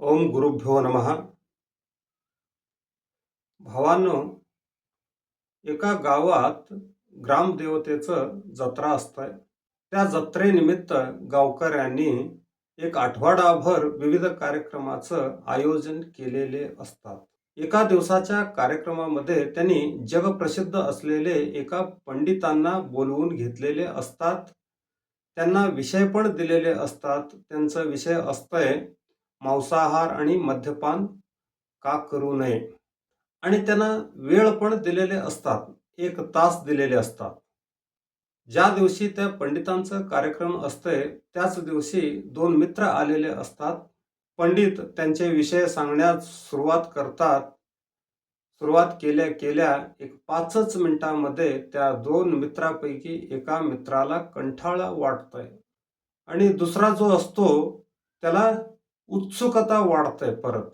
ओम गुरुभ्यो नमः। भावांनो एका गावात ग्रामदेवतेचं जत्रा असतंय. त्या जत्रेनिमित्त गावकऱ्यांनी एक आठवडाभर विविध कार्यक्रमाचं आयोजन केलेले असतात. एका दिवसाच्या कार्यक्रमामध्ये त्यांनी जगप्रसिद्ध असलेले एका पंडितांना बोलवून घेतलेले असतात. त्यांना विषय पण दिलेले असतात. त्यांचा विषय असतंय मांसाहार आणि मद्यपान का करू नये? आणि त्यांना वेळ पण दिलेले असतात एक तास दिलेले असतात. ज्या दिवशी त्या पंडितांचं कार्यक्रम असतंय त्याच दिवशी दोन मित्र आलेले असतात. पंडित त्यांचे विषय सांगण्यास सुरुवात करतात. सुरुवात केल्या केल्या एक पाचच मिनिटांमध्ये त्या दोन मित्रापैकी एका मित्राला कंठाळा वाटतोय. आणि दुसरा जो असतो त्याला उत्सुकता वाढते परत.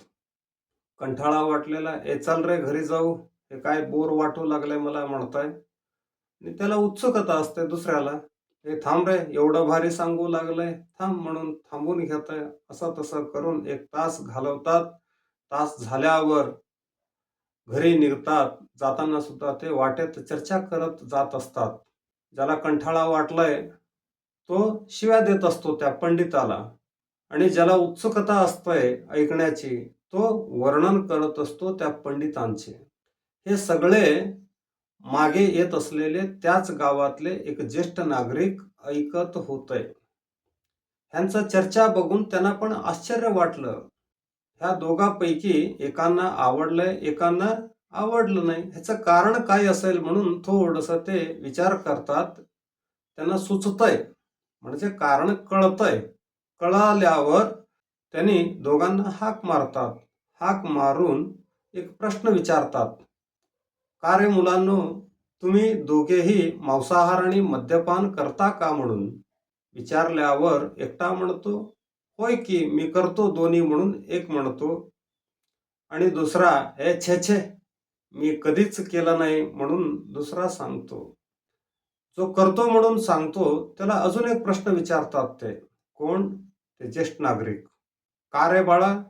कंठाळा वाटलेला ए चाल रे घरी जाऊ हे काय बोर वाटू लागलंय मला म्हणताय. आणि त्याला उत्सुकता असते दुसऱ्याला हे थांब रे एवढं भारी सांगू लागलंय थांब म्हणून थांबून घेतोय. असं तसं करून एक तास घालवतात. तास झाल्यावर घरी निघतात. जाताना सुद्धा ते वाटेत चर्चा करत जात असतात. ज्याला कंठाळा वाटलाय तो शिव्या देत असतो त्या पंडिताला. आणि ज्याला उत्सुकता असतंय ऐकण्याची तो वर्णन करत असतो त्या पंडितांचे. हे सगळे मागे येत असलेले त्याच गावातले एक ज्येष्ठ नागरिक ऐकत होतय ह्यांचा चर्चा बघून त्यांना पण आश्चर्य वाटलं. ह्या दोघांपैकी एकांना आवडलंय एकांना आवडलं नाही. ह्याचं कारण काय असेल म्हणून थोडस ते विचार करतात. त्यांना सुचतंय. म्हणजे कारण कळतंय. कळाल्यावर त्यांनी दोघांना हाक मारतात. हाक मारून एक प्रश्न विचारतात. का रे मुलांनो तुम्ही दोघेही मांसाहार आणि मद्यपान करता का म्हणून विचारल्यावर एकटा म्हणतो होय की मी करतो दोन्ही म्हणून एक म्हणतो. आणि दुसरा हे छे छे मी कधीच केलं नाही म्हणून दुसरा सांगतो. जो करतो म्हणून सांगतो त्याला अजून एक प्रश्न विचारतात ते. कोण? ते ज्येष्ठ नागरिक. का रे बाळा?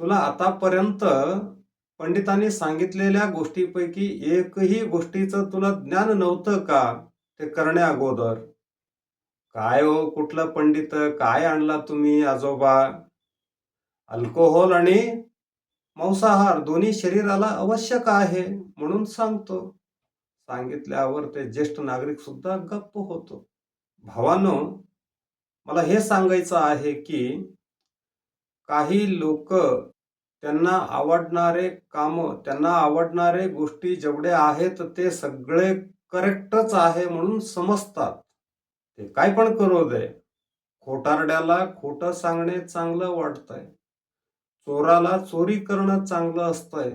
तुला आतापर्यंत पंडितांनी सांगितलेल्या गोष्टीपैकी एकही गोष्टीचं तुला ज्ञान नव्हतं का ते करण्या अगोदर? काय हो कुठलं पंडित? काय आणला तुम्ही आजोबा? अल्कोहोल आणि मांसाहार दोन्ही शरीराला आवश्यक आहे म्हणून सांगतो. सांगितल्यावर ते ज्येष्ठ नागरिक सुद्धा गप्प होतो. भावानो मला हे सांगायचं आहे की काही लोक त्यांना आवडणारे काम त्यांना आवडणारे गोष्टी जेवढे आहेत ते सगळे करेक्टच आहे म्हणून समजतात. ते काय पण करू दे. खोटारड्याला खोटं सांगणे चांगलं वाटतंय. चोराला चोरी करणं चांगलं असतंय.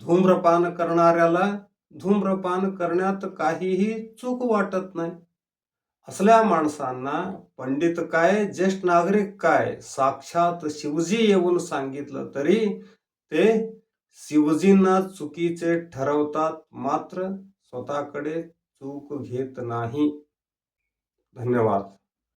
धूम्रपान करणाऱ्याला धूम्रपान करण्यात काहीही चूक वाटत नाही. असल्या माणसांना पंडित काय ज्येष्ठ नागरिक काय साक्षात शिवजी येऊन सांगितलं तरी ते शिवजींना चुकीचे ठरवतात मात्र स्वतःकडे चूक घेत नाही. धन्यवाद.